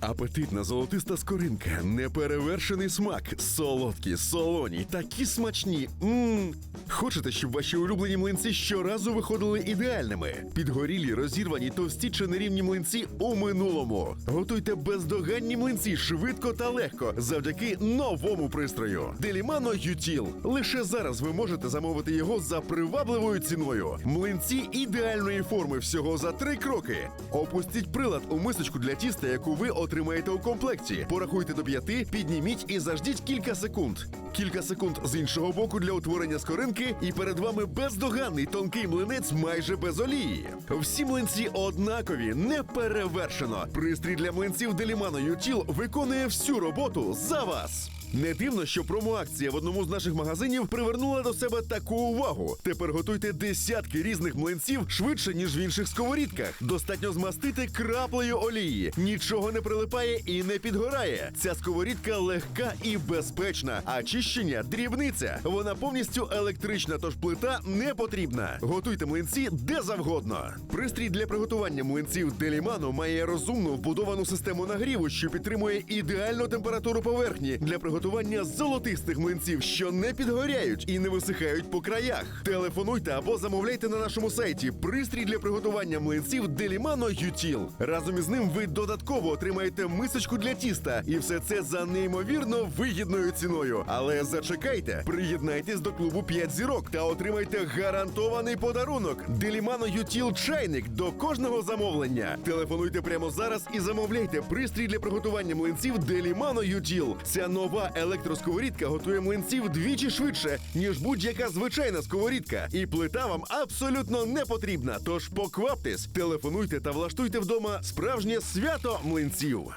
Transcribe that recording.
Апетитна золотиста скоринка, неперевершений смак, солодкі, солоні, такі смачні. Мм. Хочете, щоб ваші улюблені млинці щоразу виходили ідеальними? Підгорілі, розірвані, товсті чи нерівні млинці у минулому. Готуйте бездоганні млинці швидко та легко завдяки новому пристрою. Делімано Ютіл. Лише зараз ви можете замовити його за привабливою ціною. Млинці ідеальної форми всього за три кроки. Опустіть прилад у мисочку для тіста, яку ви отримаєте у комплекті. Порахуйте до п'яти, підніміть і заждіть кілька секунд. Кілька секунд з іншого боку для утворення скоринки, і перед вами бездоганний тонкий млинець майже без олії. Всі млинці однакові, не перевершено. Пристрій для млинців Делімано Ютіл виконує всю роботу за вас. Не дивно, що промоакція в одному з наших магазинів привернула до себе таку увагу. Тепер готуйте десятки різних млинців швидше, ніж в інших сковорідках. Достатньо змастити краплею олії. Нічого не прилипає і не підгорає. Ця сковорідка легка і безпечна, а чищення дрібниця. Вона повністю електрична, тож плита не потрібна. Готуйте млинці де завгодно. Пристрій для приготування млинців Делімано має розумну вбудовану систему нагріву, що підтримує ідеальну температуру поверхні для приготування золотистих млинців, що не підгоряють і не висихають по краях. Телефонуйте або замовляйте на нашому сайті пристрій для приготування млинців Делімано Ютіл. Разом із ним ви додатково отримаєте мисочку для тіста, і все це за неймовірно вигідною ціною. Але зачекайте, приєднайтесь до клубу 5 зірок та отримайте гарантований подарунок Делімано Ютіл чайник до кожного замовлення. Телефонуйте прямо зараз і замовляйте пристрій для приготування млинців Делімано Ютіл. Ця нова електросковорідка готує млинців двічі швидше, ніж будь-яка звичайна сковорідка. І плита вам абсолютно не потрібна. Тож покваптесь, телефонуйте та влаштуйте вдома справжнє свято млинців.